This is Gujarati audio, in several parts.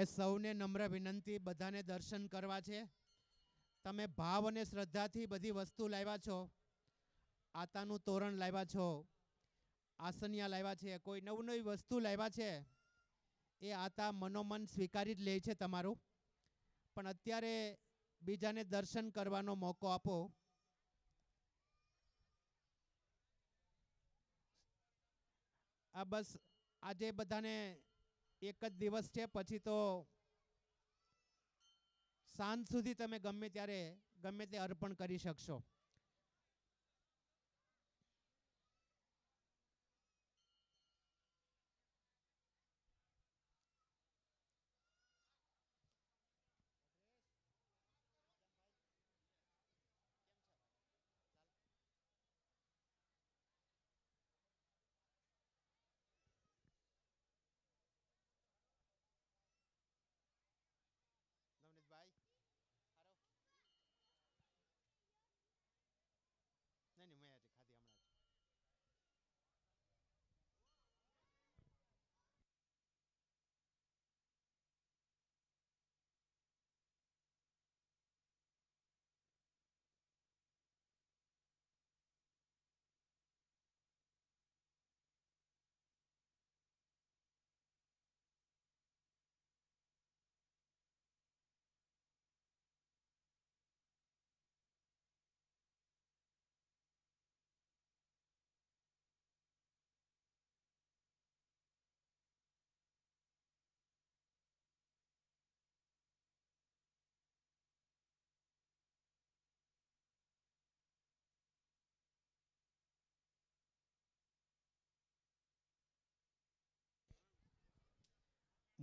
એ સૌને નમ્ર વિનંતી, બધાને દર્શન કરવા છે. તમે ભાવ અને શ્રદ્ધાથી બધી વસ્તુ લાવ્યા છો. આતાનું તોરણ લાવ્યા છો. આસનિયા લાવ્યા છે. કોઈ નવી નવી વસ્તુ લાવ્યા છે? એ આતા મનોમન સ્વીકારી જ લે છે તમારું. પણ અત્યારે બીજાને દર્શન કરવાનો મોકો આપો. આ બસ આજે બધાને એક જ દિવસ છે, પછી તો સાંજ સુધી તમે ગમે ત્યારે, ગમે તે અર્પણ કરી શકશો.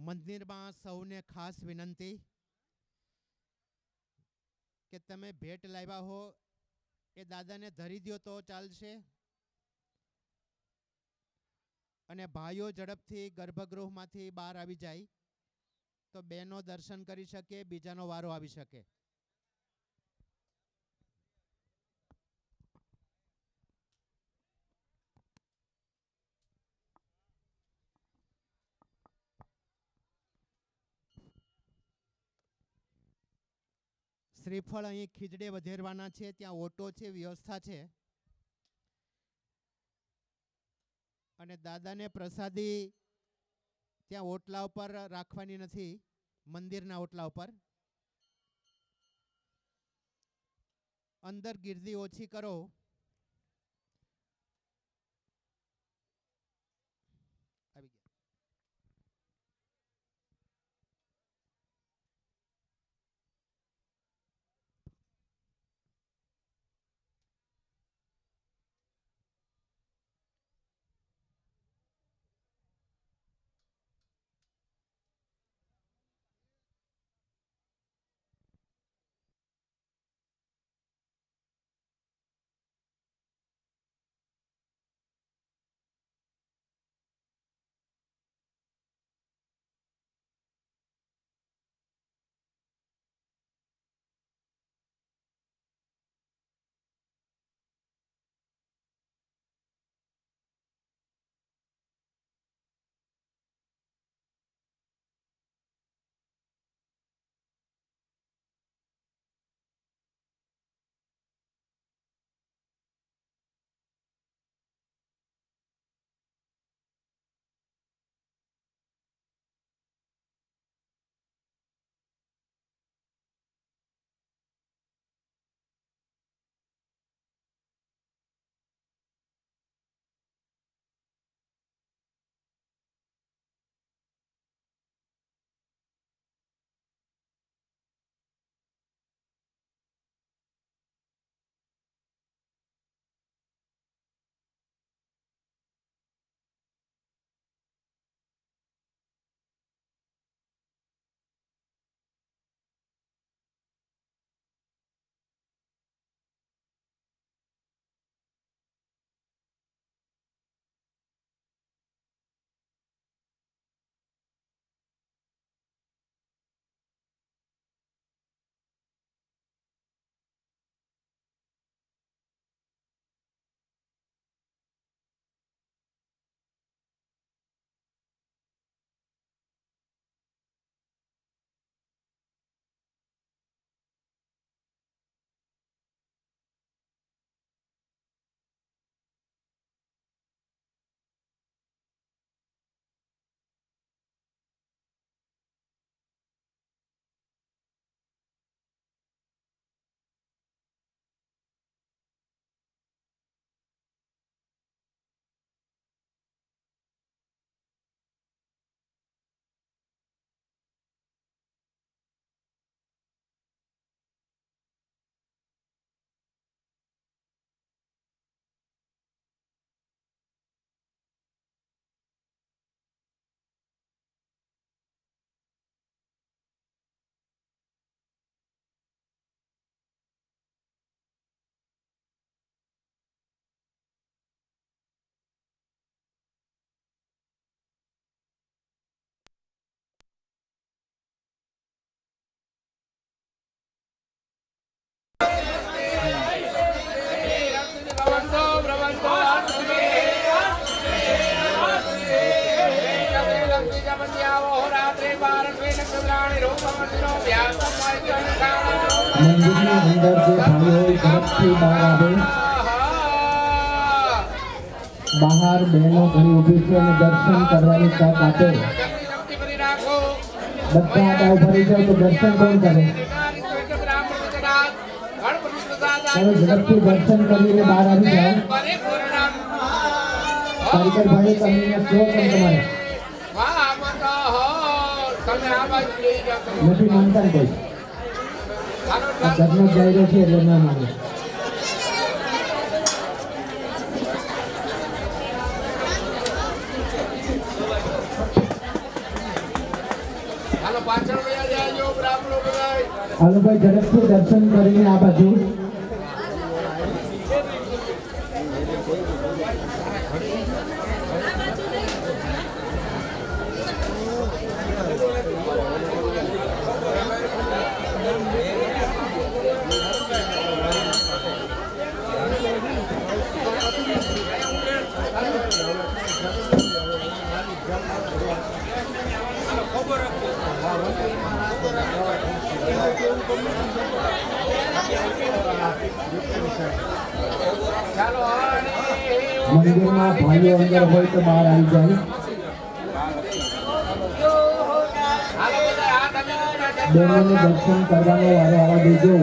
મંદિરમાં સૌને ખાસ વિનંતી કે તમે ભેટ લાવ્યા હો, એ દાદાને ધરી દ્યો તો ચાલશે. અને ભાઈઓ ઝડપથી ગર્ભગૃહમાંથી બહાર આવી જાય, તો બેનો દર્શન કરી શકે, બીજાનો વારો આવી શકે. શ્રીફળ અહીં ખીજડે વધેરવાના છે, ત્યાં ઓટો છે, વ્યવસ્થા છે. અને દાદાને પ્રસાદી ત્યાં ઓટલા ઉપર રાખવાની નથી, મંદિરના ઓટલા ઉપર. અંદર ગીર્દી ઓછી કરો. અંદર જે ભાઈઓ ઝડપથી બહાર આવે આહા. બહાર બહેનો ઘણી ઊભી છે અને દર્શન કરવાની તક આપે જલ્દી જલ્દી કરી રાખો બધા આડા ઊભા રહી જાઓ તો દર્શન કોણ કરે તમે ઝડપથી દર્શન કરીને બહાર આવી જાઓ કારીગર ભાઈ તમને કહો કેમ તમારે નથી માનતા ને કોઈ આ ઘરનો છે એટલે ના માને હાલો ભાઈ ઝડપથી દર્શન કરીને આ બાજુ ચાલો હરે મંદિરમાં ભાઈઓ અંદર હોય તો બહાર આવી જાય. બહેનોને દર્શન કરવાનો વારો આવવા દેજો.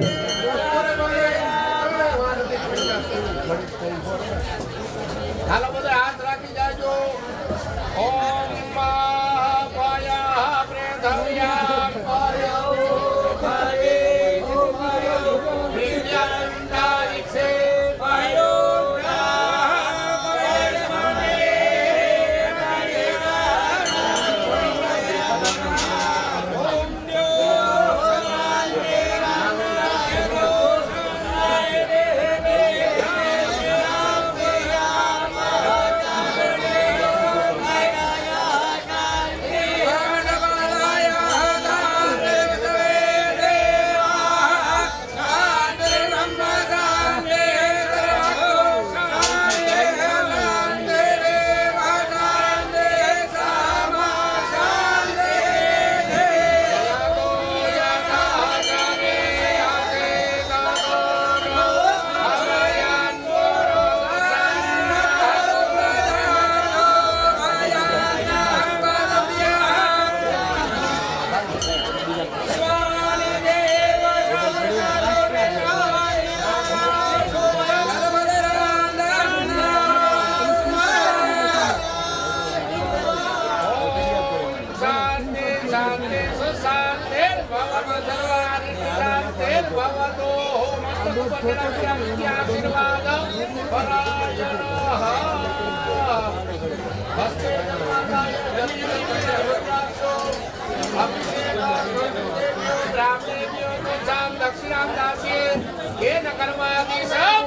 દક્ષિણામ દાસી કેન કર્માદિ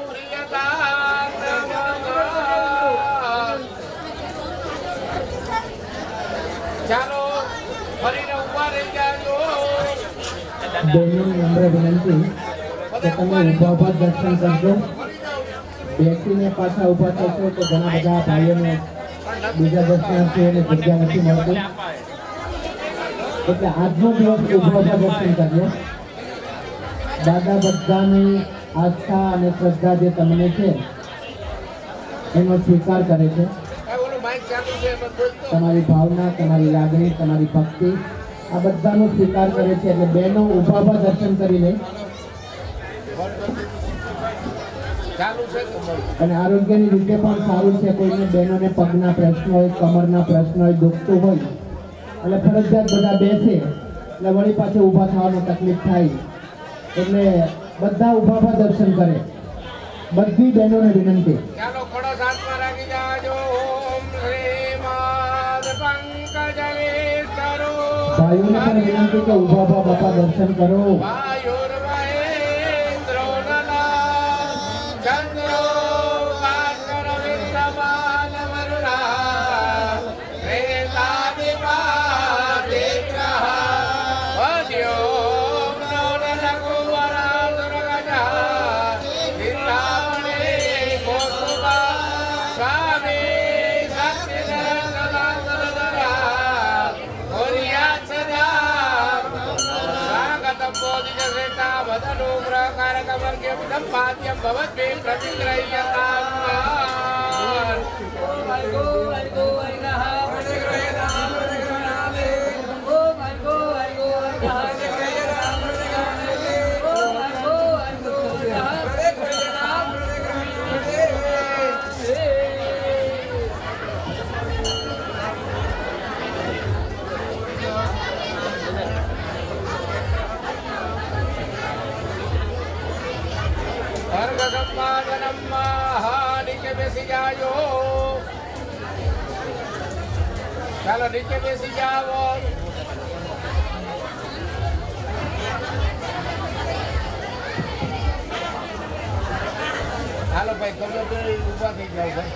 પ્રિયતા ચાલો ફરીને ઊભા રહી જાય તો વિનંતી. કે તમે ઊભા ઊભા દર્શન કરજો. બેસીને પાછા ઊભા થશો તો ઘણા બધા ભાઈઓને બીજા દર્શનાર્થીઓને જગ્યા નથી મળતી. એટલે આજનો દિવસ ઊભા ઊભા દર્શન કરજો. દાદા બધાની આસ્થા અને શ્રદ્ધા જે તમને છે, એનો સ્વીકાર કરે છે. તમારી ભાવના, તમારી લાગણી, તમારી ભક્તિ આ બધાનો સ્વીકાર કરે છે. એટલે બહેનો ઊભા ઊભા દર્શન કરી લે ચાલુ છે અને આરોગ્યની રીતે પણ સારું છે. કોઈને બહેનોને પગના પ્રશ્ન હોય કમરના પ્રશ્ન હોય દુખતું હોય એટલે ફરજિયાત બધા બેસે એટલે વળી પાછું ઊભા થવાનું તકલીફ થાય. એટલે બધા ઊભા ઊભા દર્શન કરે. બધી બહેનોને વિનંતી. ભાઈઓને પણ વિનંતી કે ઊભા ઊભા બાપા દર્શન કરો. मोदितवदनुग्रकारकवर्गेदं पाद्यं भवद्भिः प्रतिग्रह्यताम् ચાલો નીચે બેસી જાઓ. હાલો ભાઈ તમે તો ઊભા થઈ જાઓ ભાઈ.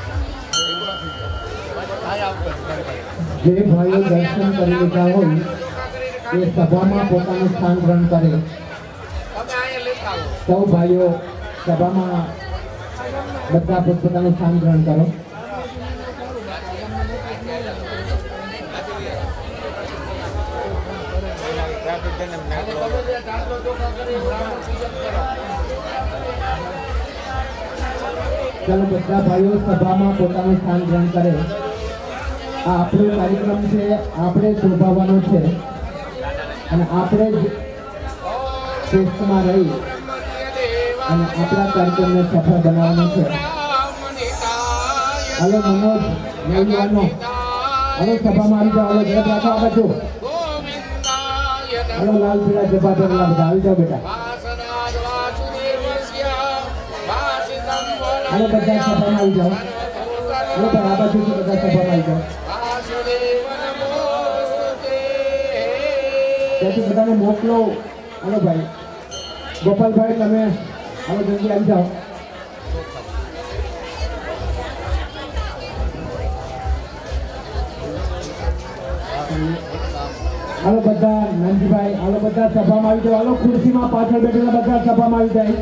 ઊભા થઈ જાઓ. જે ભાઈઓ દર્શન કરી લીધા હોય એ સભામાં પોતાનું સ્થાન ગ્રહણ કરે. સૌ ભાઈઓ સભામાં બધા પોતપોતાનું સ્થાન ગ્રહણ કરો. ચાલો બધા ભાઈઓ સભામાં પોતાનું સ્થાન ગ્રહણ કરે. આ આપણો કાર્યક્રમ છે, આપણે શોભાવવાનો છે. અને આપણે જ શ્રેષ્ઠમાં રહી અને આપણા કાર્યક્રમને સફળ બનાવવાનો છે. હલો મનોજ નવયુવાનો હલો સભામાં આવી જાઓ, હલો ઝડપ રાખો આ બાજુ હલો લાલ પીળા પહેરેલા બધા આવી જાઓ બેટા. હાલો બધા સભામાં આવી જાઓ. હાલો પણ આ બાજુથી બધા સભામાં આવી જાઓ. ત્યાંથી બધાને મોકલો. હલો ભાઈ. ગોપાલભાઈ, તમે હવે જલ્દી આવી જાઓ. હાલો બધા, નંદીભાઈ, હાલો બધા સભામાં આવી જાઓ. હાલો ખુરશીમાં પાછળ બેઠેલા બધા સભામાં આવી જાય.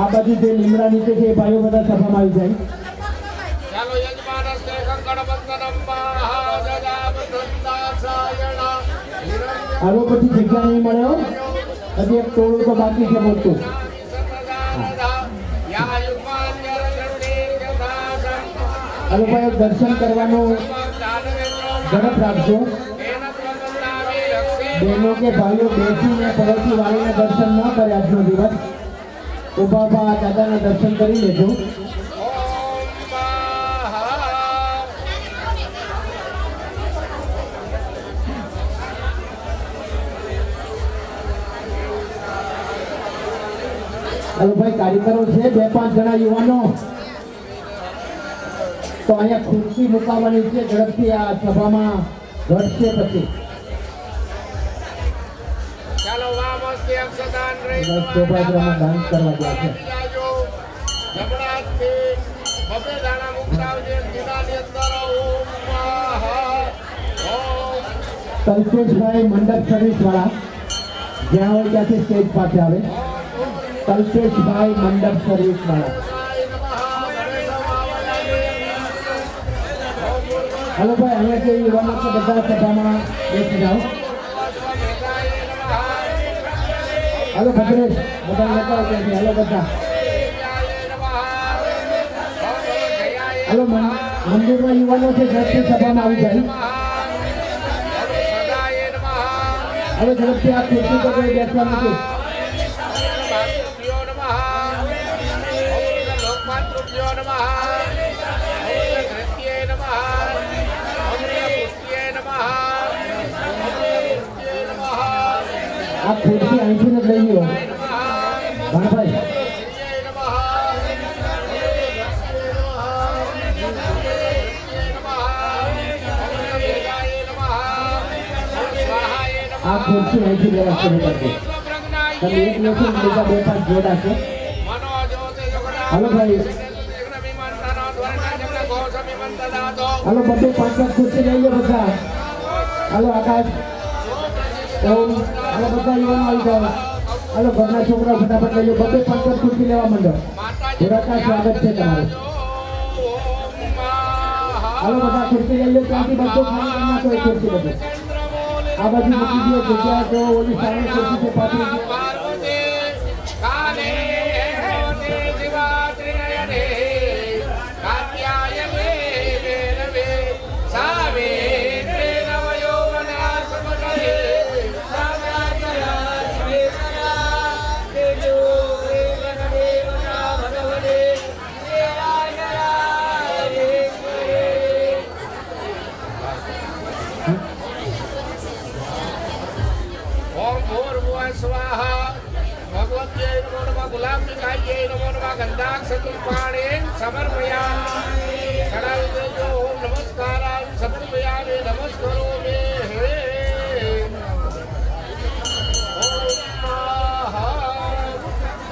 આ બાજુ જે લીમડા નીચે છે એ ભાઈઓ બધા સભામાં આવી જાય. હાલો પછી જગ્યા નહીં મળ્યો હજી એક ટોળું તો બાકી છે મોટું. હાલો ભાઈ દર્શન કરવાનું ઝડપ રાખજો. બહેનો કે ભાઈઓ બેસીને પગથી વાળીને દર્શન ન કરે આજનો દિવસ. ઊભા ઊભા દાદાના દર્શન કરી લેજો. ભાઈ કારીગરો છે, બે પાંચ જણા યુવાનો. તો અહીંયા ખુરશી મુકાવાની છે, ઝડપથી આ સભામાં ઘટશે પછી. અક્ષદાન કરવા ગયા છે. જમણા હાથથી બબે દાણા મુકરાવજે જુનાની અંદર. ઓમ મહા કલ્પેશભાઈ મંડપ સર્વિસ વાળા જ્યાં હોય ત્યાંથી સ્ટેજ પાસે આવે. કલ્પેશભાઈ મંડપ સર્વિસ વાળા હલો ભાઈ અહીંયા જે યુવાનો છે બધા સભામાં બેસી જાઓ. હાલો ભદ્રેશ, બધા લેતા આવતા. હાલો બધા હાલો મંદિરમાં યુવાનો છે, ઝડપથી સભામાં આવી જાય હવે ઝડપથી આ ખુરશી પર કોઈ બેસવા નથી આ ખુરશી ખુરશી અહીંથી લેવા શરૂ કરજો તમે એક લેશો બીજા બે પાંચ જોડા છે. હાલો ભાઈ. હાલો બધું પાંચ પાંચ ખુરશી લઈ લો બધા. હાલો આકાશ. ઓમ હાલો બધા યુવાનો આવી જાઓ. હલો ઘરના છોકરા ફટાફટ લઈ લો. બધે પાંચ પાંચ ખુરશી લેવા માંડો. ધોરાકા સ્વાગત છે તમારું. હલો બધા ખુરશી લઈ લો. ત્યાંથી બધું ખાલી કરી નાખો ખુરશી બધું. આ બાજુ મૂકી દો જગ્યા જો ઓલી સામે પાછી સમર્પયામિ નમસ્કરોમિ હે ઓમ મહા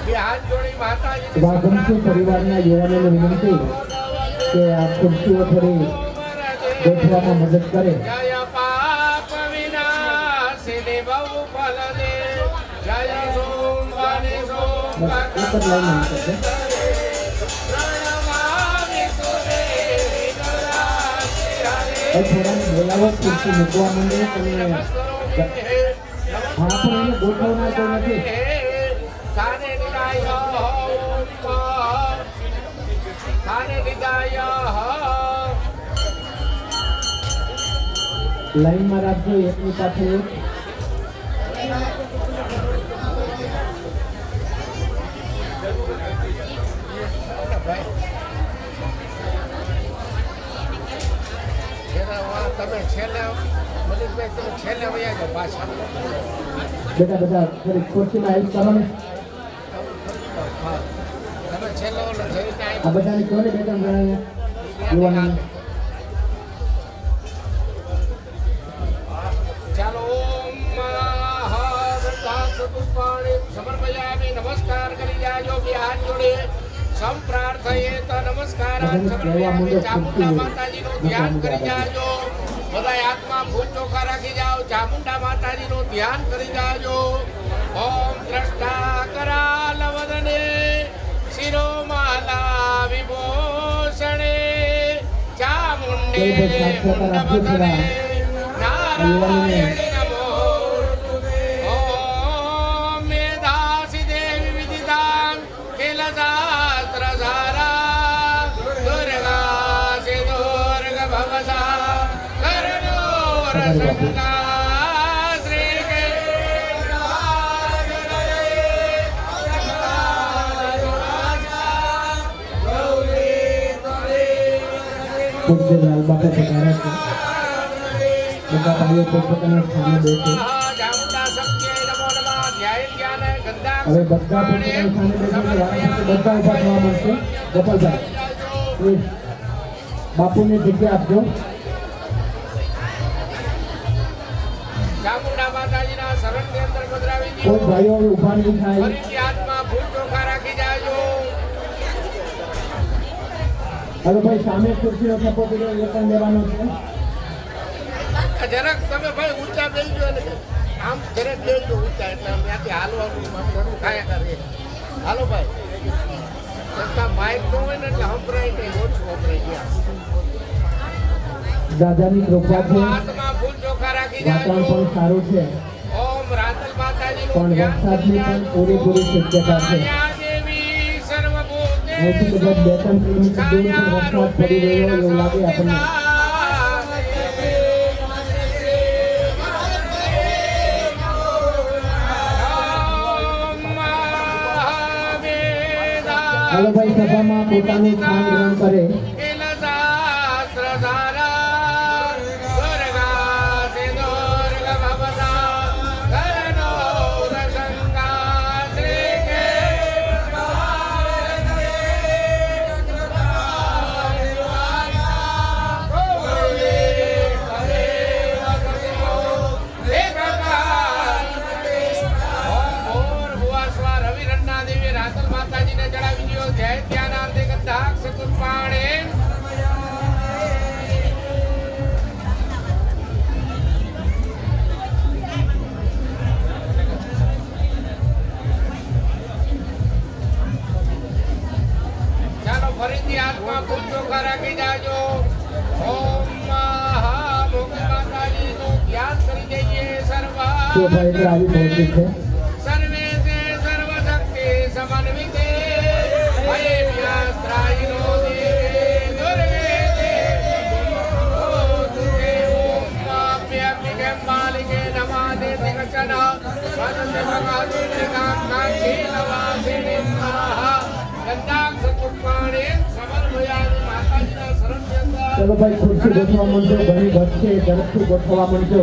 બે હાથ જોડી માતાજીને વાઘમસી પરિવારના યુવાનોને વિનંતી કે આ ખુરશીઓ થોડી બેઠવામાં મદદ કરે જય પાપ વિનાશિની બોલાવો ખુરશી મૂકવા માંડે તમે હે. પણ એને નથી લાઈનમાં રાખજો એકની સાથે એક બેટા બધા થોડી ખુરશીમાં હેલ્પ કરો ને. આ બધાને કહો ને બે ત્રણ જણાને યુવાનોને. ચાલો ઓમ મહાવૃતાક્ષતુષ્પાણિ નમસ્કાર કરી જાજો જોડે. સંપ્રાર્થયે તો નમસ્કાર ચામુંડા માતાજીનું ધ્યાન કરી જાજો. બધા હાથમાં ફૂલ ચોખા રાખી જાઓ. ચામુંડા માતાજીનું ધ્યાન કરી જાજો. ઓમ દ્રષ્ટા કરાલ વદને શિરોમાલા વિભૂષણે. ચામુંડે મુંડમથને નારાયણી કરણોર શંકા શ્રી ખુરશી લાલબાગે પધારે છે બધા ભાઈઓ પોતપોતાના સ્થાને બેસે હવે જગ્યા આપજો કોઈ ભાઈઓ ઊભા નહીં થાય. હવે ભાઈ સામે ખુરશીનો થપ્પો પીડો એ પણ લેવાનો છે. જરાક તમે ભાઈ ઊંચા બેસજો એટલે આમ જરાક બેસજો ઊંચા એટલે આમ ત્યાંથી હાલવાનું ઘણું ખાયા કરીએ હાલો ભાઈ. છતાં માઇક ન હોય ને એટલે સંભળાય નહીં ઓછું સંભળાય ગયા દાદાની કૃપા છે. હાથમાં ભૂલ ચોખા રાખી વાતાવરણ પણ સારું છે. પણ વરસાદની પણ પૂરેપૂરી શક્યતા છે. અહીંથી કદાચ બે ત્રણ કિલોમીટર દૂર પણ વરસાદ પડી રહ્યો એવું લાગે આપણને. હાલો ભાઈ, સભામાં પોતાનું સ્થાન ગ્રહણ કરે. ફરીથી આત્મા પૂછો રાખી જાજો ઓમ મહાભોગી માતાજીનું ધ્યાન કરી જઈએ સર્વા સર્વે સે સર્વ શક્તિ સમન્વિતે હરે વ્યાસ્ત્રાયનો गंदा ચલો ભાઈ ખુરશી ગોઠવા માંડજો ઘણી ઘટશે ઝડપથી ગોઠવવા માંડજો